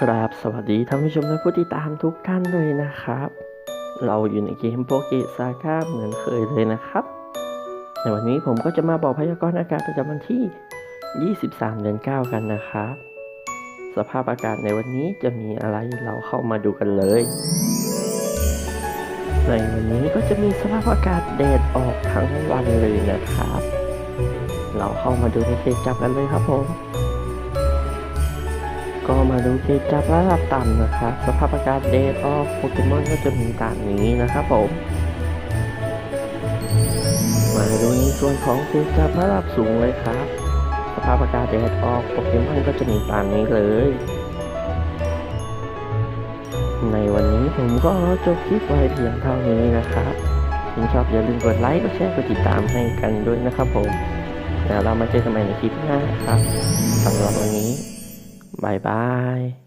ครับสวัสดีท่านผู้ชมและผู้ติดตามทุกท่านเลยนะครับ เราอยู่ในเกมโปเกซาก้าเหมือนเคยเลยนะครับ ในวันนี้ผมก็จะมาบอกพยากรณ์อากาศประจำวันที่ 23 เดือน 9 กันนะครับ สภาพอากาศในวันนี้จะมีอะไรเราเข้ามาดูกันเลย ในวันนี้ก็จะมีสภาพอากาศแดดออกทั้งวันเลยนะครับ เราเข้ามาดูในเขตจับกันเลยครับผม ก็มาดูเกจจับระดับต่ำนะครับ สภาพอากาศเดทออกโปเกมอนก็จะมีตามนี้นะครับผม มาดูในส่วนของเกจจับระดับสูงเลยครับ สภาพอากาศเดทออกโปเกมอนก็จะมีตามนี้เลย ในวันนี้ผมก็จบคลิปไว้เพียงเท่านี้นะครับถ้าชอบอย่าลืมกดไลค์ กดแชร์ กดติดตามให้กันด้วยนะครับผมแล้วเรามาเจอกันใหม่ในคลิปหน้าครับสำหรับวันนี้ บายบาย